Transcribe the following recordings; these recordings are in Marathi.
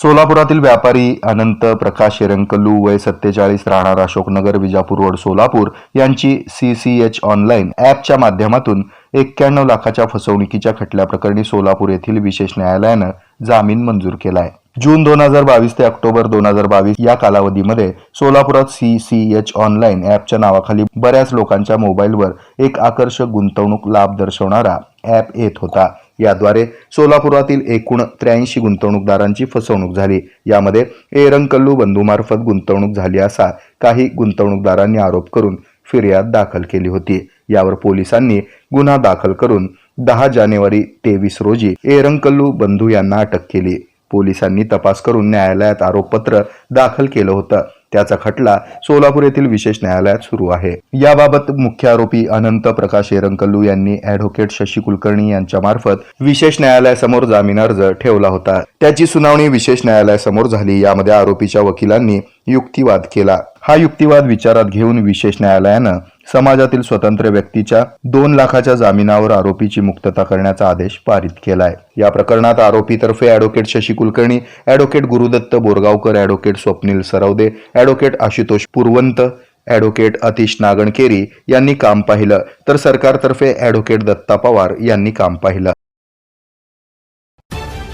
सोलापुरातील व्यापारी अनंत प्रकाश शेरंकल्लू वय सत्तेचाळीस राहणार अशोकनगर विजापूर रोड सोलापूर यांची सी सी एच ऑनलाईन ॲपच्या माध्यमातून एक्क्याण्णव लाखाच्या फसवणुकीच्या खटल्याप्रकरणी सोलापूर येथील विशेष न्यायालयानं जामीन मंजूर केलाय. जून दोन हजार बावीस ते ऑक्टोबर दोन हजार बावीस या कालावधीमध्ये सोलापुरात सी सी एच ऑनलाईन ॲपच्या नावाखाली बऱ्याच लोकांच्या मोबाईलवर एक आकर्षक गुंतवणूक लाभ दर्शवणारा ॲप येत होता. याद्वारे सोलापुरातील एकूण त्र्याऐंशी गुंतवणूकदारांची फसवणूक झाली. यामध्ये एरंकल्लू बंधूमार्फत गुंतवणूक झाली असा काही गुंतवणूकदारांनी आरोप करून फिर्याद दाखल केली होती. यावर पोलिसांनी गुन्हा दाखल करून दहा जानेवारी तेवीस रोजी एरंकल्लू बंधू यांना अटक केली. पोलिसांनी तपास करून न्यायालयात आरोपपत्र दाखल केलं होतं. त्याचा खटला सोलापूर येथील विशेष न्यायालयात सुरू आहे. याबाबत मुख्य आरोपी अनंत प्रकाश एरंकल्लू यांनी अॅडव्होकेट शशी कुलकर्णी यांच्या मार्फत विशेष न्यायालयासमोर जामीन अर्ज ठेवला होता. त्याची सुनावणी विशेष न्यायालयासमोर झाली. यामध्ये आरोपीच्या वकिलांनी युक्तिवाद केला. हा युक्तिवाद विचारात घेऊन विशेष न्यायालयानं समाजातील स्वतंत्र व्यक्तीच्या दोन लाखाच्या जामिनावर आरोपीची मुक्तता करण्याचा आदेश पारित केलाय. या प्रकरणात आरोपीतर्फे advocate Shashi Kulkarni advocate Gurudatt Borgaonkar advocate Swapnil Sarawade advocate Ashutosh Purwant advocate Atish Nagankeri यांनी काम पाहिलं. तर सरकारतर्फे ॲडव्होकेट दत्ता पवार यांनी काम पाहिलं.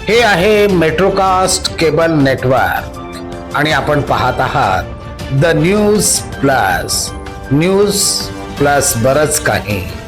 हे आहे मेट्रोकास्ट केबल नेटवर्क आणि आपण पाहत आहात the news plus. News plus बरच काही.